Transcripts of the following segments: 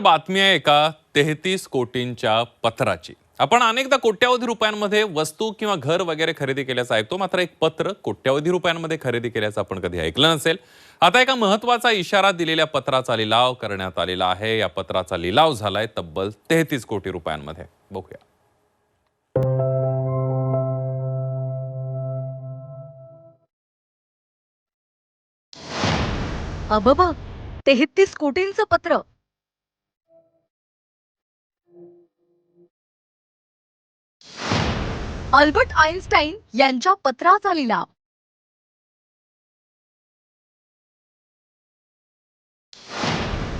बातमी आहे एका तेहतीस कोटींच्या पत्राची. आपण अनेकदा कोट्यावधी रुपयांमध्ये वस्तू किंवा घर वगैरे खरेदी केल्याचं ऐकतो. मात्र एक पत्र कोट्यावधी रुपयांमध्ये खरेदी केल्याचं आपण कधी ऐकलं नसेल. आता एका महत्त्वाचा इशारा दिलेल्या पत्राचा लिलाव करण्यात आलेला आहे. या पत्राचा लिलाव झालाय तब्बल तेहतीस कोटी रुपयांमध्ये. बघूया. अबबा तेहतीस कोटींचं पत्र. अल्बर्ट आइन्स्टाईन यांच्या पत्राचा लिलाव.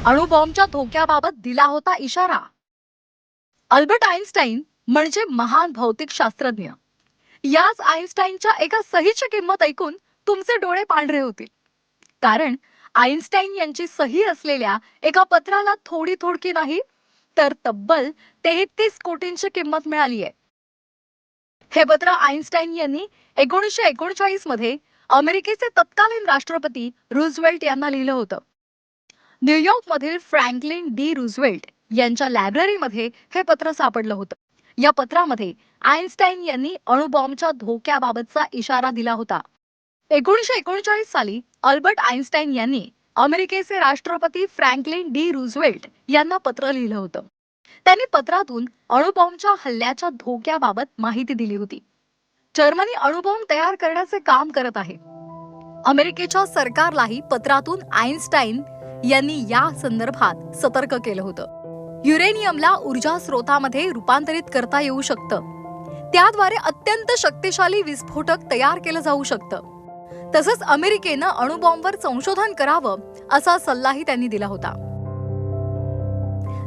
अणुबॉम्बच्या धोक्याबाबत दिला होता इशारा. अल्बर्ट आइन्स्टाईन म्हणजे महान भौतिक शास्त्रज्ञ. याच आइन्स्टाईनच्या एका सहीची किंमत ऐकून तुमचे डोळे पांढरे होतील. कारण आइन्स्टाईन यांची सही असलेल्या एका पत्राला थोडी थोडकी नाही तर तब्बल तेहतीस कोटींची किंमत मिळाली आहे हे पत्र आईन्स्टाईन यांनी एकोणीसशे एकोणचाळीसमध्ये अमेरिकेचे तत्कालीन राष्ट्रपती रुझवेल्ट यांना लिहिलं होतं. न्यूयॉर्क मधील फ्रँकलिन डी रुझवेल्ट यांच्या लायब्ररीमध्ये हे पत्र सापडलं होतं. या पत्रामध्ये आईन्स्टाईन यांनी अणुबॉम्बच्या धोक्याबाबतचा इशारा दिला होता. एकोणीसशे एकोणचाळीस साली अल्बर्ट आईन्स्टाईन यांनी अमेरिकेचे राष्ट्रपती फ्रँकलिन डी रुझवेल्ट यांना पत्र लिहिलं होतं. त्यांनी पत्रातून अणुबॉम्बच्या हल्ल्याच्या धोक्याबाबत माहिती दिली होती. जर्मनी अणुबॉम्ब तयार करण्याचे काम करत आहे. अमेरिकेच्या सरकारलाही पत्रातून आइन्स्टाईन यांनी या संदर्भात सतर्क केलं होतं. युरेनियमला ऊर्जा स्रोतामध्ये रूपांतरित करता येऊ शकतं. त्याद्वारे अत्यंत शक्तिशाली विस्फोटक तयार केलं जाऊ शकतं. तसंच अमेरिकेनं अणुबॉम्बवर संशोधन करावं असा सल्लाही त्यांनी दिला होता.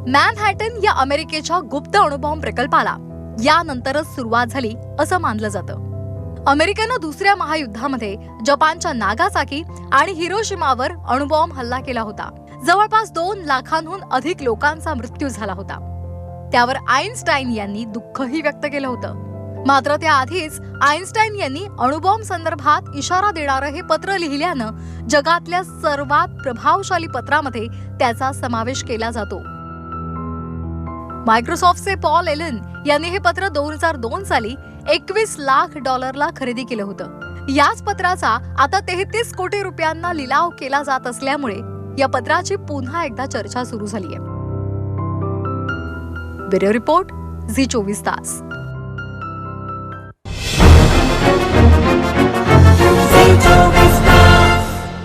मॅनहॅटन या अमेरिकेच्या गुप्त अणुबॉम्ब प्रकल्पाला यानंतरच सुरुवात झाली असं मानलं जातं. अमेरिकेनं दुसऱ्या महायुद्धामध्ये जपानच्या नागासाकी आणि हिरोशिमावर अणुबॉम्ब हल्ला केला होता. जवळपास दोन लाखांहून अधिक लोकांचा मृत्यू झाला होता. त्यावर आईन्स्टाईन यांनी दुःखही व्यक्त केलं होतं. मात्र त्याआधीच आईन्स्टाईन यांनी अणुबॉम्ब संदर्भात इशारा देणारं हे पत्र लिहिल्यानं जगातल्या सर्वात प्रभावशाली पत्रामध्ये त्याचा समावेश केला जातो. मायक्रोसॉफ्टचे पॉल एलन यांनी हे पत्र दोन हजार दोन साली एकवीस लाख डॉलरला खरेदी केलं होतं. याच पत्राचा आता तेहतीस कोटी रुपयांना लिलाव केला जात असल्यामुळे या पत्राची पुन्हा एकदा चर्चा सुरू झाली आहे ब्युरो रिपोर्ट झी चोवीस तास.